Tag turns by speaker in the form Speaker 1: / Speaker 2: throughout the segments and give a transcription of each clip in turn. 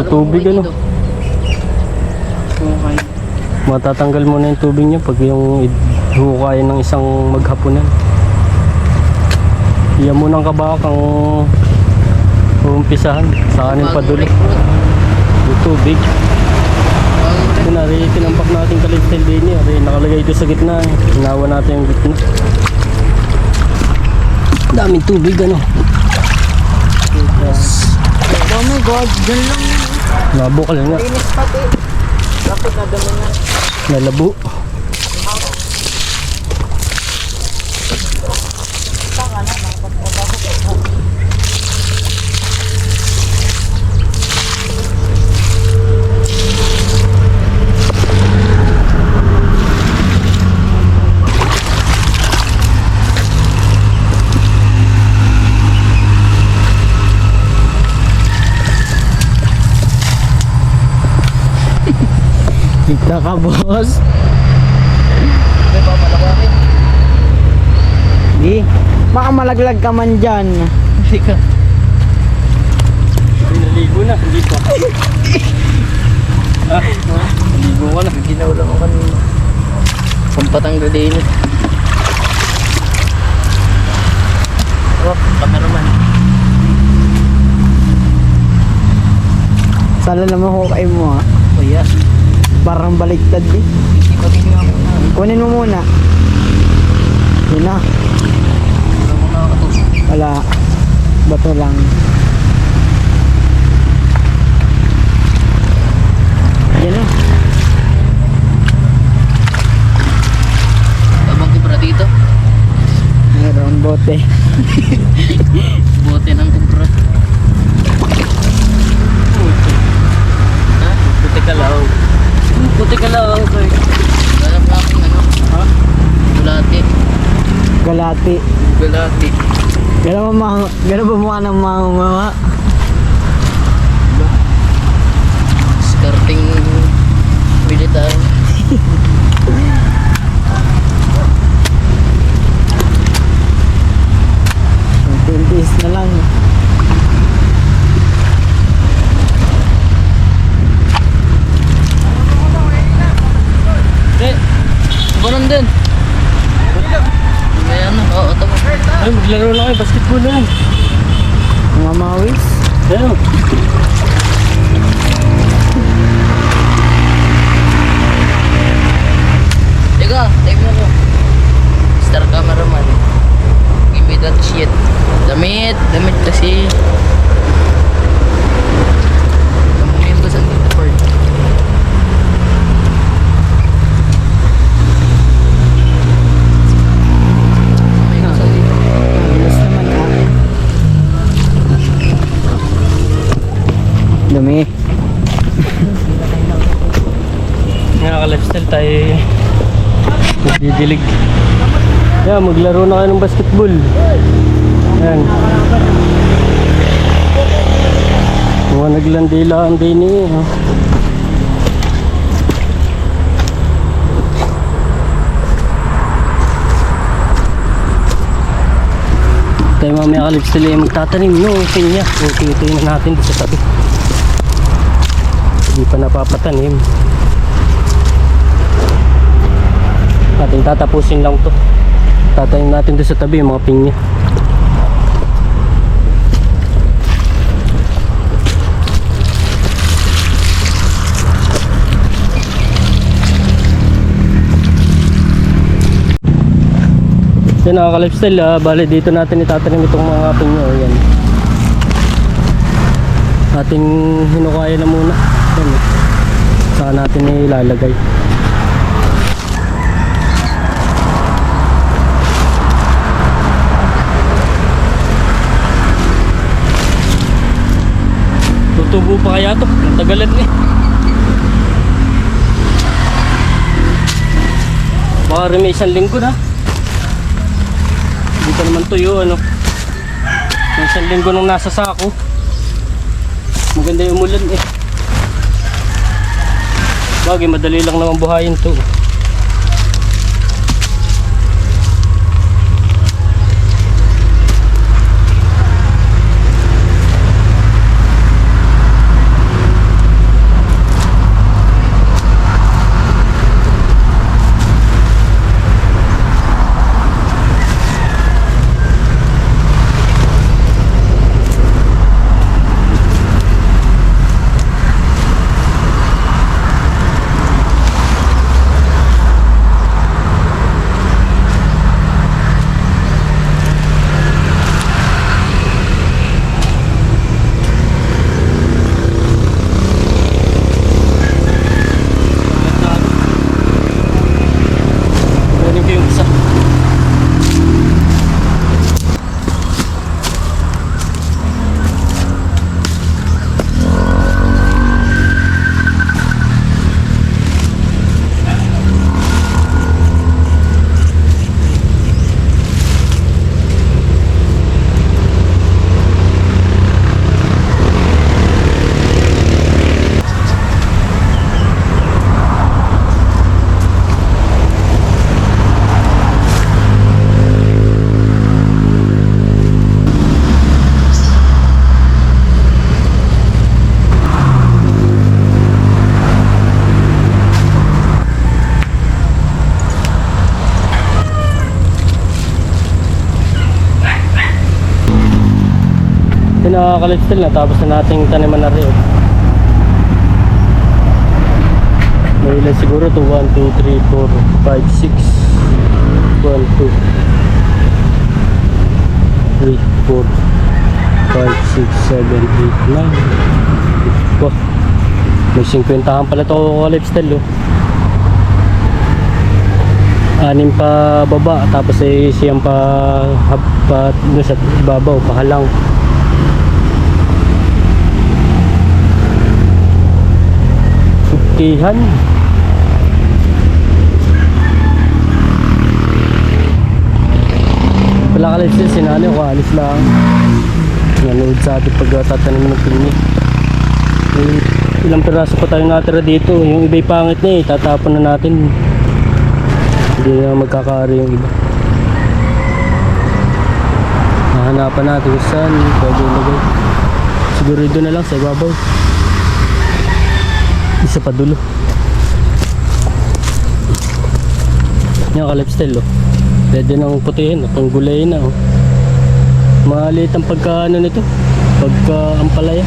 Speaker 1: Puro tubig ano.
Speaker 2: Okay.
Speaker 1: Matatanggal mo na yung tubig niya pag yung hukayan ng isang maghapunan. Iyan mo ng kabak ang uumpisahan sa kanin padulo. Yung tubig. Yun na, rin tinampak natin kalistel din niya. Rin nakalagay ito sa gitna. eh. Inawa natin yung gitna. Daming tubig ano. Yes.
Speaker 2: Oh my god, dyan lang yun.
Speaker 1: Nabukal nga.
Speaker 2: Linis pati. Bakit nadami na?
Speaker 1: Nalabo. Kita ka boss.
Speaker 2: Hindi.
Speaker 3: Baka malaglag ka man dyan.
Speaker 2: Hindi ka.
Speaker 1: Naligo na, hindi pa. ah, naligo ka na.
Speaker 2: Ginaw lang ako kanina. Pampatanggal din. Oh, cameraman.
Speaker 3: Sala naman hukay mo ha.
Speaker 2: Oh yeah.
Speaker 3: Parang
Speaker 2: mo na.
Speaker 3: Kunin mo muna. Yun na.
Speaker 2: Wala.
Speaker 3: Bato lang. Yan na.
Speaker 2: Tabang kubra dito.
Speaker 3: Meron bote.
Speaker 2: Bote ng kubra. Ha?
Speaker 1: Puti ka lang. Puti ka lang, sir.
Speaker 2: Wala pa akong ano.
Speaker 1: Ha?
Speaker 2: Bulati.
Speaker 3: Galati.
Speaker 2: Bulati.
Speaker 3: Gano'n ba, mga, mukha ng mga
Speaker 1: Magdidilig. Yeah, maglaro na kayo ng basketball. Yan. Mga naglandila ang niya. Ha? Tayo mamaya ka-lifestyle ay magtatanim no, pinya. Tingin na natin dito sa tabi. Hindi pa napapatanim. Ating tatapusin lang to. Tatayin natin doon sa tabi yung mga pinya. Yan nakaka-lifestyle ah. Bale dito natin itatanim itong mga pinya. O, yan. Ating hinukaya na muna. Yan. eh. Saka natin ilalagay. Tutubo pa kaya to? Tagalan eh. Baka rin may isang linggo na. Hindi pa naman tuyo ano. May isang linggo nung nasa sako. Maganda yung umulan eh. Bagay, madali lang naman buhayin to. Pinaka-lifestyle na tapos na nating taniman na rin. May ilan siguro to? 1, 2, 3, 4, 5, 6 1, 2 3, 4 5, 6, 7, 8, 9 Wah, may 50 pala to lifestyle oh. Anim pa baba tapos eh siyang pa pa doon sa ibabaw pahalang Sutihan wala ka siya sinani ko alis lang nanood sa ating pagtatanim ng pinik ilang piraso pa tayo natira dito yung iba'y pangit na eh tatapon na natin hindi na magkakari yung iba. Hahanapan natin kung saan pwede ilagay. Siguro doon na lang sa ibabaw. Isa pa dulo. Yan ka lifestyle oh. Pwede nang putihin, pang gulay na oh. Maliit ang pagka ano nito. Pagka ampalaya.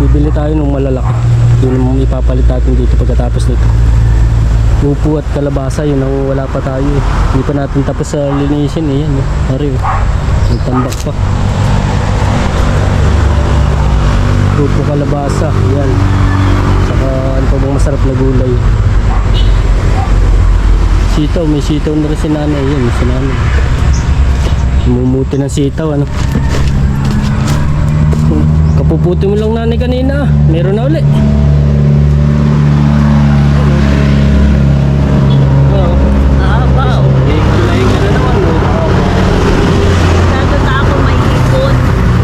Speaker 1: Bibili tayo ng malalaki yun ang ipapalit natin dito pagkatapos nito upo at kalabasa yun ang wala pa tayo eh. hindi pa natin tapos sa linisin eh yan eh Ari, oh. may tambak pa upo kalabasa yan saka ano pa bang masarap na gulay sitaw may sitaw na rin si nanay yan si nanay mumuti ng sitaw ano Kapuputi mo lang nanay kanina. Meron na uli. Oo.
Speaker 2: Wow.
Speaker 1: Kulayin ka na naman. no?
Speaker 2: Nagata ako may ipon.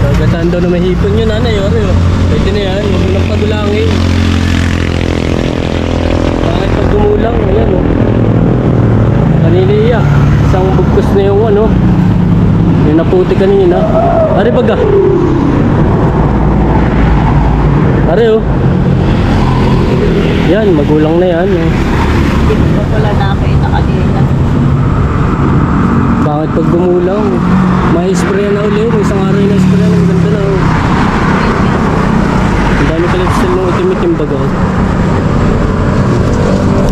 Speaker 1: Gagataan daw na may hipon yun, nanay. Ori, oh. Pwede na yan. Huwag mo lang padulangin. Bakit pag gumulang? Ayan, oh. Kanina iya. Isang bugkos na yung ano. Yung naputi kanina. Ari baga. Ari, oh. Yan, magulang na yan. Oh.
Speaker 2: Hindi ko pa pala nakita kanina.
Speaker 1: Bakit pag gumulang? May spray na uli. May isang araw na spray na. Ganda na. oh. Ang dami ka lifestyle ng itim-itim baga. oh.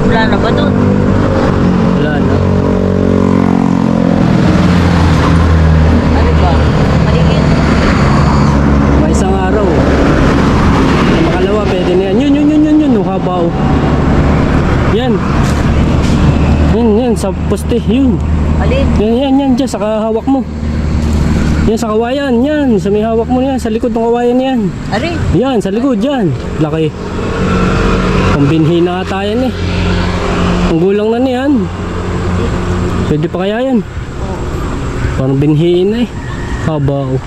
Speaker 2: Wala na ba doon?
Speaker 1: Wala na.
Speaker 2: Ano ba? Maligit.
Speaker 1: May isang araw. Ang makalawa, pwede na yan. Yun, yun, yun, yun, yun. Oh, haba oh. Yan. Yan, yan. Sa poste. Yun.
Speaker 2: Alin?
Speaker 1: Yan, yan, yan. Diyan, sa hawak mo. Yan, sa kawayan. Yan. Sa may hawak mo yan. Sa likod ng kawayan yan.
Speaker 2: Ari?
Speaker 1: Yan, sa likod, yan. Laki. Pambinhi na ata yan eh. Ang gulang na niyan. Pwede pa kaya yan? Parang binhiin na eh. Haba oh.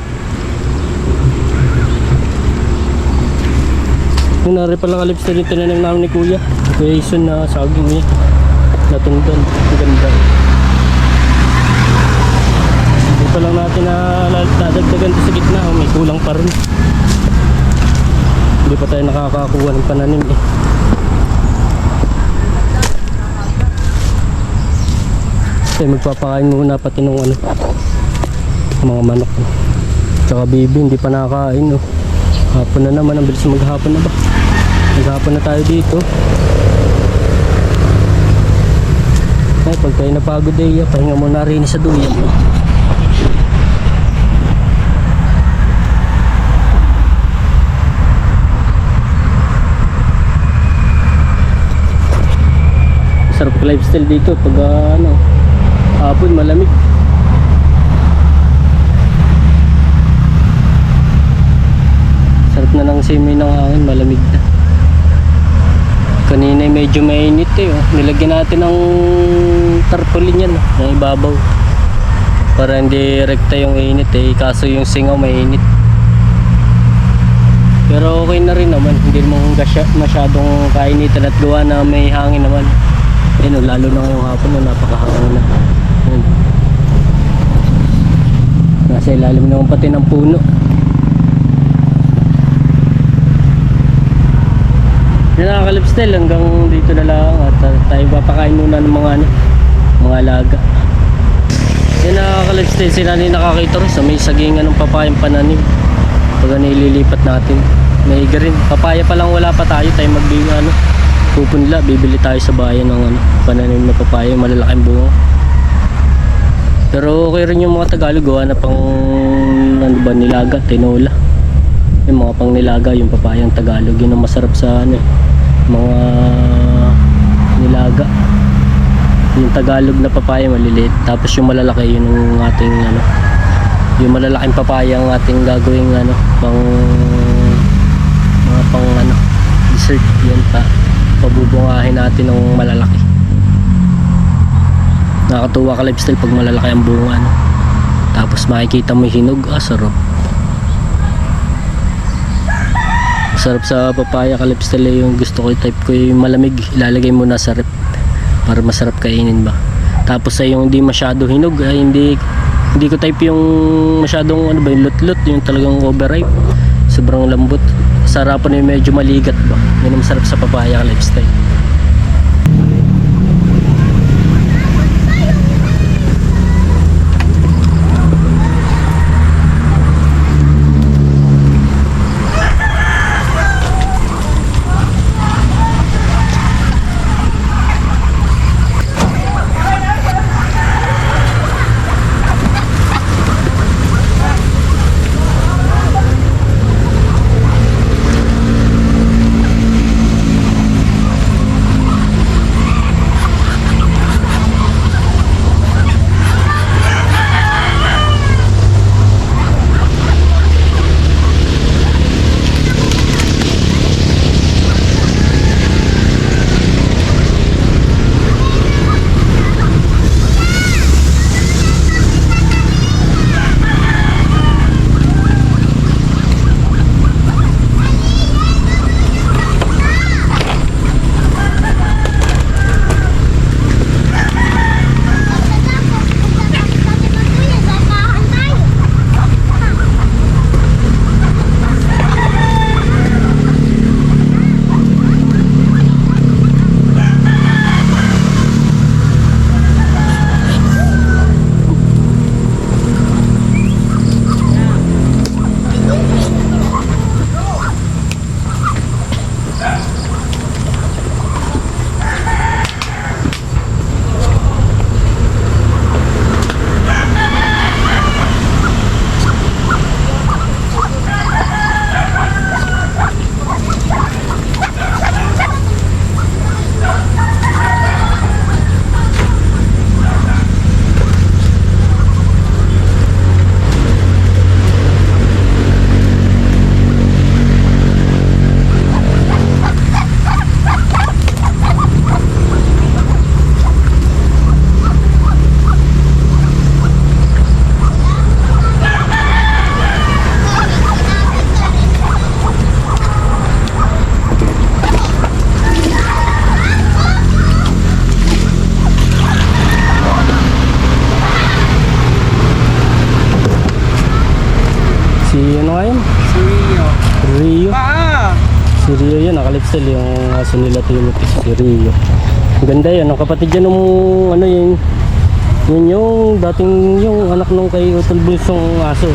Speaker 1: Yung nari pala kalips na rin tinanim namin ni Kuya. Ison na saging niya. Natundan. Ang ganda. Dito lang natin na dadagdagan sa gitna. Oh, may kulang pa rin. Hindi pa tayo nakakakuha ng pananim eh. Eh, magpapakain muna pati nung ano, mga manok. Tsaka baby, hindi pa nakakain. Oh. Hapon na naman, ang bilis maghapon na ba? Maghapon na tayo dito. Ay, pag tayo napagod eh, pahinga muna rin sa duyan. Sarap lifestyle dito pag ah, ano, hapon malamig. Sarap na ng simoy ng hangin, malamig na. Kanina medyo mainit eh. Oh. Nilagyan natin ng tarpaulin yan, oh, ng ibabaw. Para hindi rekta yung init eh. Kaso yung singaw mainit. Pero okay na rin naman. Hindi naman gasya- masyadong kainitan at gawa na may hangin naman. Ayun, oh, lalo na ngayong hapon na napakahangin na. Ayun. Nasa ilalim naman pati ng puno. Yan nakakalipstel hanggang dito na lang at uh, tayo papakain muna ng mga ano, mga alaga. ka-lifestyle si Nani nakakita rin sa may sagingan ng papayang pananim. Pag nililipat natin. May iga rin. Papaya pa lang wala pa tayo. Tayo magbigay ano. Pupunla. Bibili tayo sa bayan ng ano, pananim na papaya. Malalaking bunga. Pero okay rin yung mga Tagalog. Gawa na pang ano ba nilaga, tinola. Yung mga pang nilaga, yung papayang Tagalog. Yun ang masarap sa ano, eh, mga nilaga yung Tagalog na papaya maliliit tapos yung malalaki yun yung ating ano yung malalaking papaya ang ating gagawing ano pang mga pang ano dessert yan pa pabubungahin natin ng malalaki nakakatuwa ka lifestyle pag malalaki ang bunga no? tapos makikita mo yung hinog ah sarap sarap sa papaya ka lifestyle yung gusto ko type ko yung malamig. Ilalagay mo na sa rep para masarap kainin ba. Tapos ay yung hindi masyado hinog ay hindi hindi ko type yung masyadong ano ba yung lut-lut yung talagang overripe. Sobrang lambot. Sarapan yung medyo maligat ba. Yun ang masarap sa papaya lifestyle Nakalipsel yung aso nila Timothy, si Rio. Ang Ganda yan, ang kapatid yan nung ano yun, yun yung dating yung anak nung kay Utol Bulsong aso.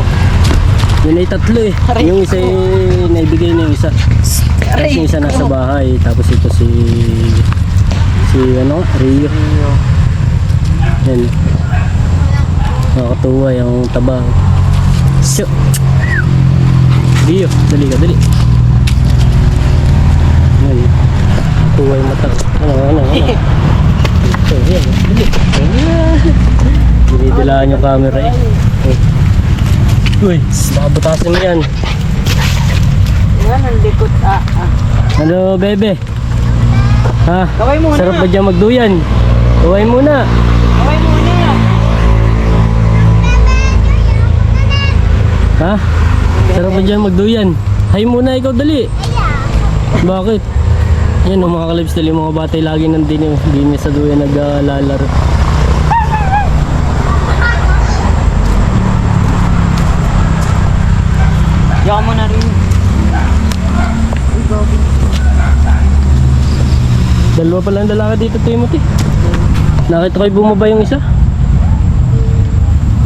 Speaker 1: Yun ay tatlo eh.
Speaker 3: Aray
Speaker 1: Yung isa ay naibigay na yung isa. Tapos
Speaker 3: Aray
Speaker 1: yung isa nasa bahay. Tapos ito si si ano, Rio. Yan. Nakakatuwa yung taba. Rio, dali ka, dali. Yan. Tuwa yung mata. Ano, ano, ano. Ito, yan. Dinidilaan yung camera eh. Uy, baka butasin mo yan.
Speaker 3: Yan, ang likot ah. ah.
Speaker 1: Ano, bebe? Ha?
Speaker 3: Kaway muna.
Speaker 1: Sarap ba dyan magduyan? Kaway muna.
Speaker 3: Kaway muna.
Speaker 1: Ha? Sarap ba dyan magduyan? Hay muna ikaw dali. Bakit? Yan ang mga kalibs dali mga bata lagi nandun yung hindi sa duyan naglalaro.
Speaker 3: Yaka mo na rin.
Speaker 1: Dalawa pala ang lalaki dito Timothy. Nakita ko yung bumaba yung isa.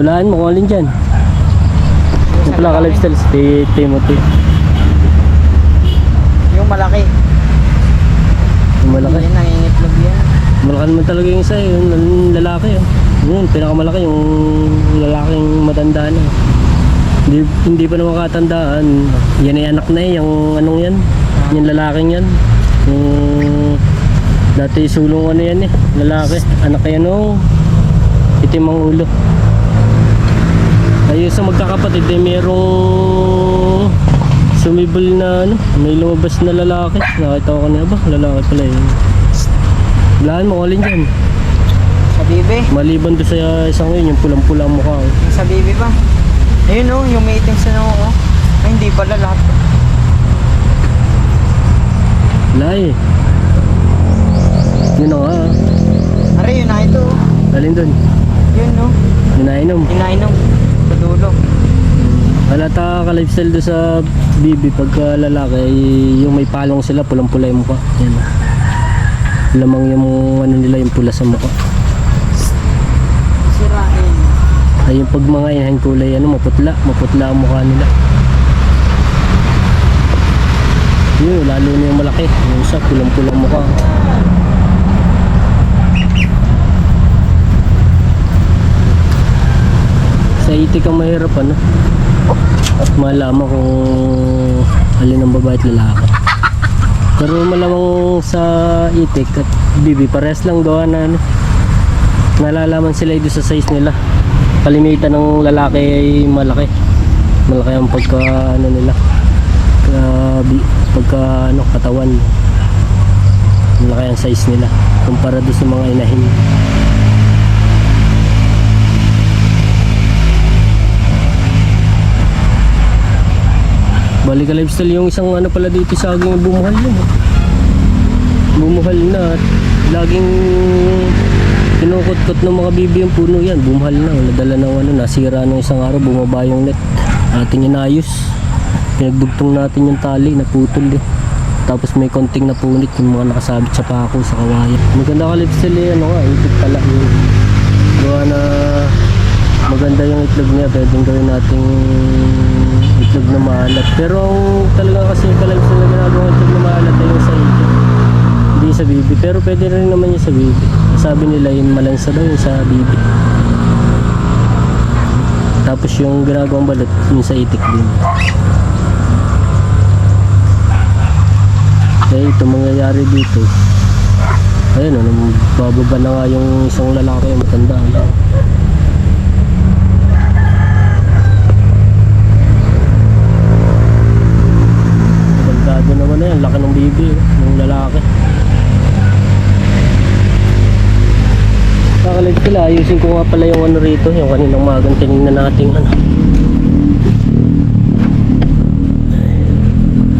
Speaker 1: Hulaan mo kung alin dyan. Yung pala ka lifestyle si Timothy.
Speaker 3: Yung malaki.
Speaker 1: Malaki.
Speaker 3: Yan, nangingitlog yan.
Speaker 1: Malaki naman talaga yung isa yung lal- lalaki yun. Yun, pinakamalaki yung lalaking matanda na. Hindi, hindi pa naman katandaan. Yan ay anak na eh, yung anong yan. Yung lalaking yan. Yung dati sulong ano yan eh, lalaki. Anak yan oh. Itim ang ulo. Ayun sa magkakapatid eh, merong sumibol na ano, may lumabas na lalaki. Nakita ko kanina ba? Lalaki pala yun. Lahan mo, alin dyan.
Speaker 3: Sa bibi.
Speaker 1: Maliban doon sa isang yun, yung pulang-pula ang mukha. oh.
Speaker 3: Yung sa bibi ba? Ayun oh, yung may itim sa noo oh. Ay, hindi pala lahat.
Speaker 1: Lai. Yun na nga. ah.
Speaker 3: Are, yun na ito oh.
Speaker 1: Alin doon?
Speaker 3: Yun oh.
Speaker 1: Yun na inom.
Speaker 3: Inainom. Sa dulo.
Speaker 1: Halata ka lifestyle doon sa bibi pagka lalaki, yung may palong sila, pulang-pula yung mukha. Yan. Lamang yung ano nila, yung pula sa mukha.
Speaker 3: Sirain.
Speaker 1: Ay yung pag mga inahin kulay, ano, maputla. Maputla ang mukha nila. Yun, lalo na yung malaki. Yung isa, pulang-pulang mukha. Sa itik ang mahirap, ano? Malaman kung alin ang babae at lalaki. Pero malamang sa itik at bibi, pares lang gawa na ano. Nalalaman sila doon sa size nila. Kalimitan ng lalaki ay malaki. Malaki ang pagka ano nila. Pagka, pagka ano, katawan. Malaki ang size nila. Kumpara doon sa mga inahin. Balik ka lifestyle yung isang ano pala dito sa aking bumuhal yun. Bumuhal na at laging kinukot-kot ng mga bibi yung puno yan. Bumuhal na. Nadala ng ano, nasira ng isang araw, bumaba yung net. Ating inayos. Pinagdugtong natin yung tali, naputol eh. Tapos may konting napunit yung mga nakasabit sa pako sa kawayan. Maganda ka lifestyle eh, ano nga, itik tala yung gawa na maganda yung itlog niya, pwedeng gawin nating itlog na maalat. Pero ang talaga kasi lifestyle na ginagawa itlog na maalat ay yung sa itik. Hindi sa bibi, pero pwede rin naman yung sa bibi. Sabi nila yung malansa daw yung sa bibi. Tapos yung ginagawang balot, yung sa itik din. Kaya ito mangyayari dito. Ayun, ano, bababa na nga yung isang lalaki matanda. Ano. Bagado naman laki ng lalaki. Kakalit sila, ayusin ko nga pala yung ano rito, yung kaninang magang tinignan natin ano.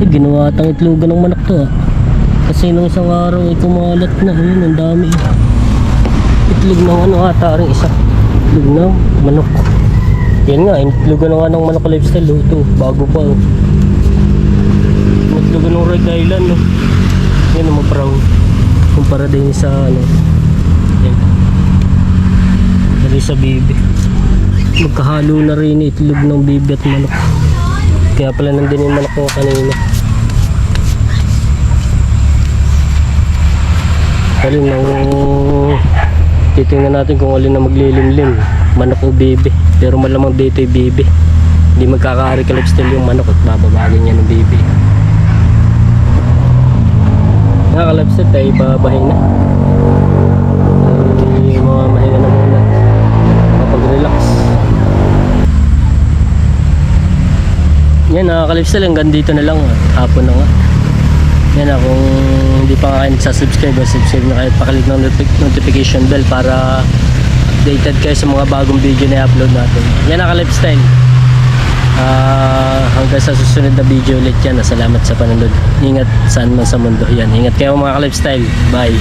Speaker 1: Eh, ginawa tang itlogan ng manok to ah. Kasi nung isang araw ay kumalat na, ayun, ang dami. Itlog ng ano ata rin isa. Itlog ng manok. Yan nga, itlogan na nga ng manok lifestyle, oh, ito, bago pa oh. Ng Red Island, no. Yan, mga brown. Kumpara din sa ano. Yan. Dari sa bibi. Magkahalo na rin itlog ng bibi at manok. Kaya pala nandun yung manok ko kanina. Alin nang titingnan natin kung alin na maglilimlim. Manok o bibi. Pero malamang dito yung bibi. Hindi magkakaari kalipstil yung manok at bababagin niya ng bibi. Nakakalipstil tayo babahay na. Ay, mga mahinga na muna. Kapag-relax. Yan, nakakalipstil hanggang dito na lang. ah. Hapon na nga. Yan na, kung hindi pa kayo nagsasubscribe, subscribe na kayo. Pakalik ng notif- notification bell para updated kayo sa mga bagong video na i-upload natin. Yan naka Ah, hanggang sa susunod na video ulit yan. Salamat sa panonood. Ingat saan man sa mundo. Yan, ingat kayo mga ka-lifestyle. Bye.